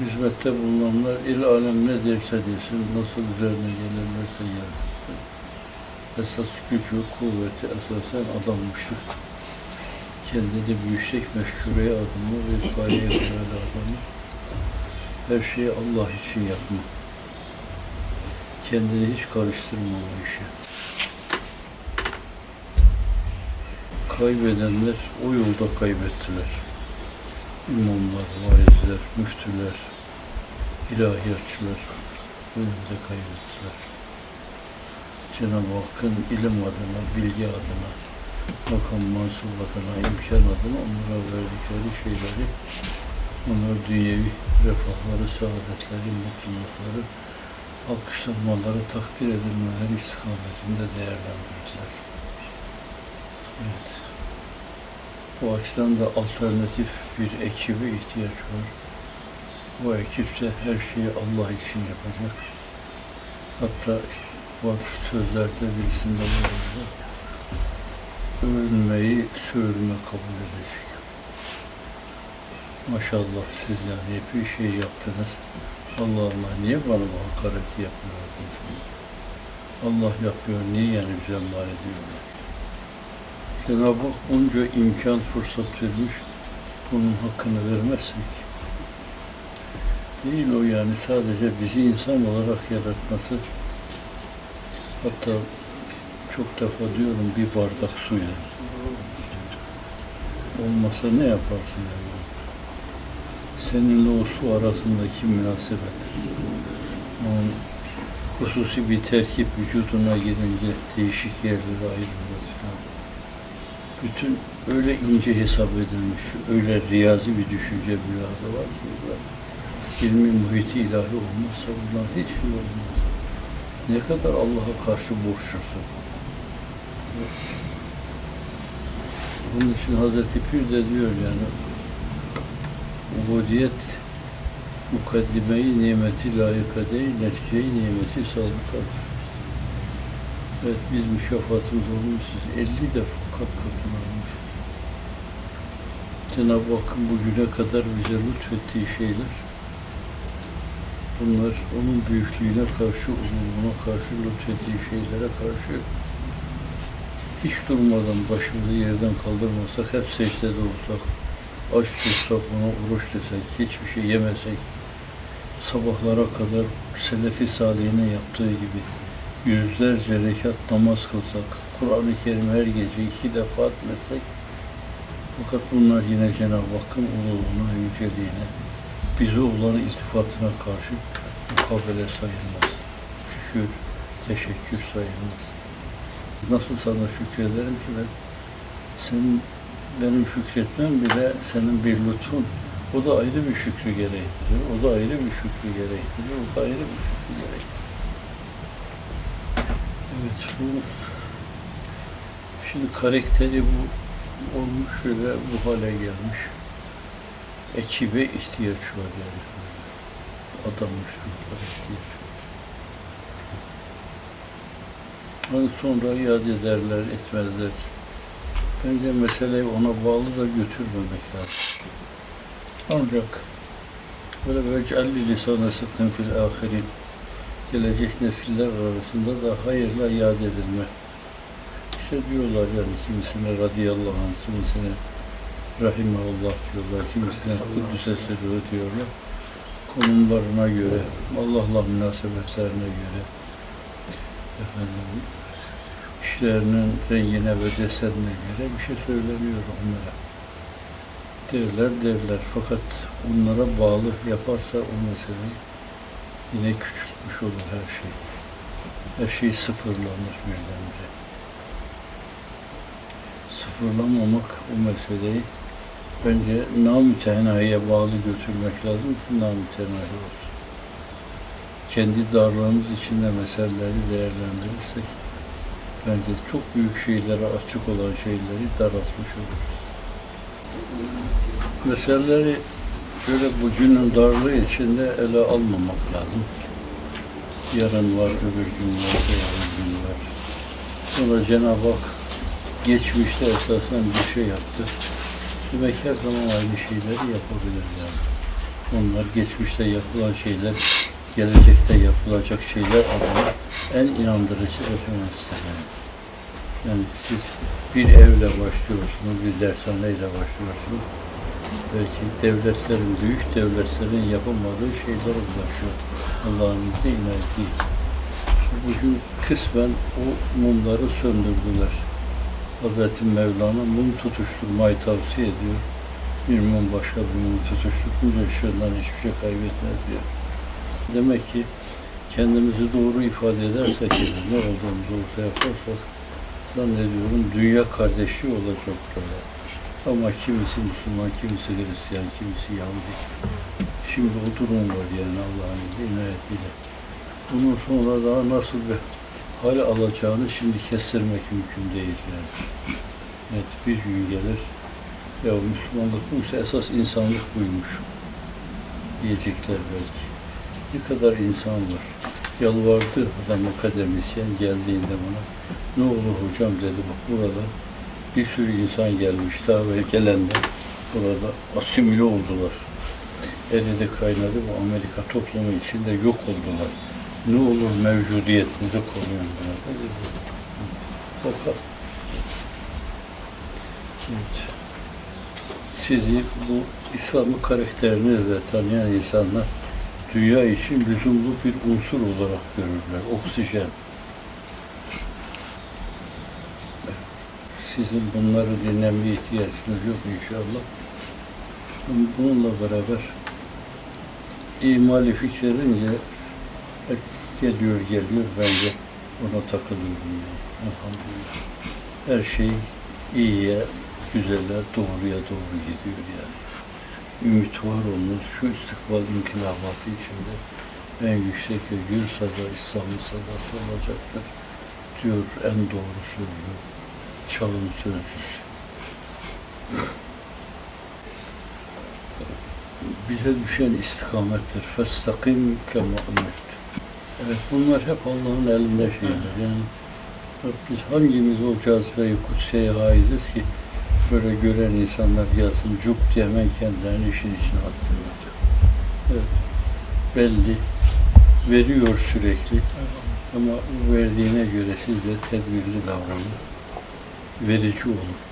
hizmette bulunanlar il alem ne derse desin, nasıl üzerine gelirlerse gelsin. Esas gücü, kuvveti esasen adammıştır. Kendini yüksek meşgureye adımı ve gayeye böyle adamı. Her şeyi Allah için yapma. Kendini hiç karıştırma o işe. Kaybedenler o yolda kaybettiler. İmamlar, vaizler, müftüler, ilahiyatçılar yolda kaybettiler. Cenab-ı Hakk'ın ilim adına, bilgi adına, makam mansub adına, imkan adına onlara verdikleri şeyleri, onlar dünyevi refahları, saadetleri, mutlulukları, alkışlanmaları, takdir edilmeleri istikametinde değerlendirdiler. Evet. Bu açıdan da alternatif bir ekibe ihtiyaç var. Bu ekip de her şeyi Allah için yapacak. Hatta bak sözlerde birisinde var. Övülmeyi sövülme kabul edecek. Maşallah siz yani bir şey yaptınız. Allah Allah niye bana bu hakareti yapmıyordunuz? Allah yapıyor, niye yani bize mal ediyorlar? Cenab-ı Hak onca imkan, fırsat vermiş, bunun hakkını vermezsek, değil o yani sadece bizi insan olarak yaratması, hatta çok defa diyorum bir bardak su yani. Olmasa ne yaparsın yani? Seninle o su arasındaki münasebet. Onun hususi bir terkip vücuduna girince değişik yerlere falan. Bütün öyle ince hesap edilmiş, öyle riyazi bir düşünce bülada var ki burada. ilmi muhiti ilahi olmazsa bundan hiç şey olmaz. Ne kadar Allah'a karşı borçlusun. Bunun için Hazreti Pir de diyor yani ubudiyet mukaddimeyi nimeti layıka değil, neticeyi nimeti sabıkadır. Evet biz müşaffatımız olmuşuz. 50 defa kat katına almış. Cenab-ı Hakk'ın bugüne kadar bize lütfettiği şeyler bunlar onun büyüklüğüne karşı, umumuna karşı lütfettiği şeylere karşı hiç durmadan başımızı yerden kaldırmasak, hep secdede olsak, aç tutsak, ona oruç desek, hiçbir şey yemesek, sabahlara kadar Selefi Salih'in yaptığı gibi yüzlerce rekat namaz kılsak, Kur'an-ı Kerim her gece iki defa etmesek, fakat bunlar yine Cenab-ı Hakk'ın uluğuna, yüceliğine, bize olan iltifatına karşı mukabele sayılmaz. Şükür, teşekkür sayılmaz. Nasıl sana şükrederim ki ben? Senin benim şükretmem bile senin bir lütfun. O da ayrı bir şükrü gerektirir. O da ayrı bir şükrü gerektirir. O da ayrı bir şükrü gerektirir. Evet bu şimdi karakteri bu olmuş ve bu hale gelmiş. Ekibe ihtiyaç var yani. Adanmış ruhlara ihtiyaç var. Hani sonra iade ederler, etmezler. Bence meseleyi ona bağlı da götürmemek lazım. Ancak böyle vec'alli lisane sıkkın fil ahirin gelecek nesiller arasında da hayırla iade edilme. İşte diyorlar yani kimisine radıyallahu anh, kimisine rahimahullah diyorlar, kimisine kudüs'e sırrı diyorlar. Konumlarına göre, Allah'la münasebetlerine göre, efendim, işlerinin rengine ve desenine göre bir şey söyleniyor onlara. Derler derler fakat onlara bağlı yaparsa o mesele yine küçültmüş olur her şey. Her şey sıfırlanır birdenbire. Sıfırlamamak o meseleyi bence namütenahiye bağlı götürmek lazım ki namütenahi olsun. Kendi darlığımız içinde meseleleri değerlendirirsek bence çok büyük şeylere açık olan şeyleri daraltmış oluruz. Meseleleri şöyle bugünün darlığı içinde ele almamak lazım. Yarın var, öbür gün var, yarın gün var. Sonra Cenab-ı Hak geçmişte esasen bir şey yaptı. Demek her zaman aynı şeyleri yapabilir yani. Onlar geçmişte yapılan şeyler, gelecekte yapılacak şeyler adına en inandırıcı referanstır. Yani. yani siz bir evle başlıyorsunuz, bir dershaneyle başlıyorsunuz. Belki devletlerin, büyük devletlerin yapamadığı şeyler ulaşıyor. Allah'ın izniyle inayetiyle. Bugün kısmen o mumları söndürdüler. Hazreti Mevlana mum tutuşturmayı tavsiye ediyor. Bir mum başka bir mum tutuşturunca ışığından hiçbir şey kaybetmez diyor. Demek ki kendimizi doğru ifade edersek, ne olduğumuzu ortaya koyarsak, zannediyorum dünya kardeşliği olacak. Ama kimisi Müslüman, kimisi Hristiyan, kimisi Yahudi. Şimdi o durum var yani Allah'ın inayetiyle. Bunun sonra daha nasıl bir hal alacağını şimdi kestirmek mümkün değil yani. Evet bir gün gelir, ya Müslümanlık buysa esas insanlık buymuş diyecekler belki. Ne kadar insan var. Yalvardı adam akademisyen geldiğinde bana. Ne olur hocam dedi bak burada bir sürü insan gelmiş daha ve gelenler burada asimile oldular. Eridi kaynadı bu Amerika toplumu içinde yok oldular. Ne olur mevcudiyetinizi koruyun dedi. Fakat evet, sizi bu İslam'ı karakterinizle tanıyan insanlar dünya için lüzumlu bir unsur olarak görürler. Oksijen. Sizin bunları dinlemeye ihtiyacınız yok inşallah. Bununla beraber imali fikrerince hep geliyor geliyor ben de ona takılıyorum yani. Elhamdülillah. Her şey iyiye, güzele, doğruya doğru gidiyor yani. Ümit var olunuz şu istikbal inkılabatı içinde en yüksek ve gür sada, İslam'ın sadası olacaktır diyor en doğru sözlü, çağın sözcüsü. Bize düşen istikamettir. Festakim kema. Evet bunlar hep Allah'ın elinde şeyler. Yani biz hangimiz o cazibe-i kutsiyeye haiziz ki böyle gören insanlar gelsin cuk diye hemen kendilerini işin içine atsınlar. Evet. Belli. Veriyor sürekli. Ama verdiğine göre siz de tedbirli davranın. Verici olun.